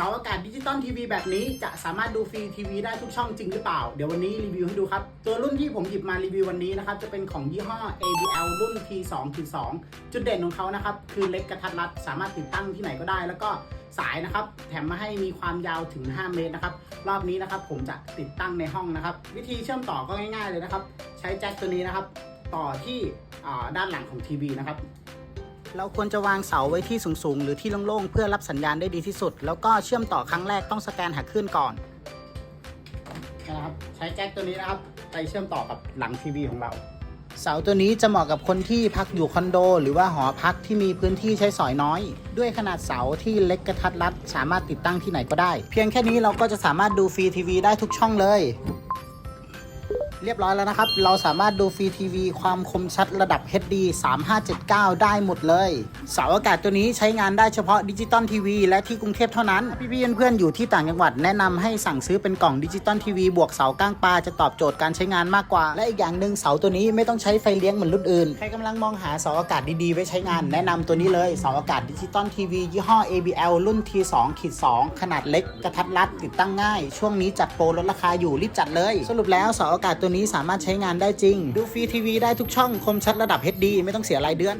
เสาอากาศดิจิตอลทีวีแบบนี้จะสามารถดูฟรีทีวีได้ทุกช่องจริงหรือเปล่า เดี๋ยววันนี้รีวิวให้ดูครับ ตัวรุ่นที่ผมหยิบมารีวิววันนี้นะครับ จะเป็นของยี่ห้อ ABL รุ่น T2.2 จุดเด่นของเขานะครับ คือเล็กกระทัดรัด สามารถติดตั้งที่ไหนก็ได้ แล้วก็สายนะครับ แถมมาให้มีความยาวถึง 5 เมตรนะครับ รอบนี้นะครับผมจะติดตั้งในห้องนะครับ วิธีเชื่อมต่อก็ง่าย ๆ เลยนะครับ ใช้แจ็คตัวนี้นะครับ ต่อที่ด้านหลังของทีวีนะครับ เราควรจะวางเสาไว้ที่สูงๆ หรือที่โล่งๆ เพื่อรับสัญญาณได้ดีที่สุด แล้วก็เชื่อมต่อครั้งแรกต้องสแกนหาคลื่นก่อนนะครับใช้แจ็คตัวนี้นะครับไปเชื่อมต่อกับหลังทีวีของเรา เสาตัวนี้จะเหมาะกับคนที่พักอยู่คอนโด หรือว่าหอพักที่มีพื้นที่ใช้สอยน้อย ด้วยขนาดเสาที่เล็กกระทัดรัด สามารถติดตั้งที่ไหนก็ได้ เพียงแค่นี้เราก็จะสามารถดูฟรีทีวีได้ทุกช่องเลย เรียบร้อยแล้วนะครับ เราสามารถดูฟรีทีวี ความคมชัดระดับ HD 3579 ได้หมดเลย เสาอากาศตัวนี้ใช้งานได้เฉพาะดิจิตอลทีวีและที่กรุงเทพเท่านั้น พี่ๆเพื่อนๆอยู่ที่ต่างจังหวัดแนะนำให้สั่งซื้อเป็นกล่องดิจิตอลทีวีบวกเสาก้างปลาจะตอบโจทย์การใช้งานมากกว่า และอีกอย่างหนึ่งเสาตัวนี้ไม่ต้องใช้ไฟเลี้ยงเหมือนรุ่นอื่น ใครกำลังมองหาเสาอากาศดีๆไว้ใช้งาน แนะนำตัวนี้เลยเสาอากาศดิจิตอลทีวียี่ห้อ ABL รุ่น T2 ขีด2ขนาดเล็กกระทัดรัดติดตั้งง่าย ช่วงนี้จัดโปรลดราคาอยู่รีบจัดเลย สรุปแล้วเสาอากาศตัวนี้สามารถใช้งานได้จริง ดูฟรีทีวีได้ทุกช่องคมชัดระดับ HD ไม่ต้องเสียรายเดือน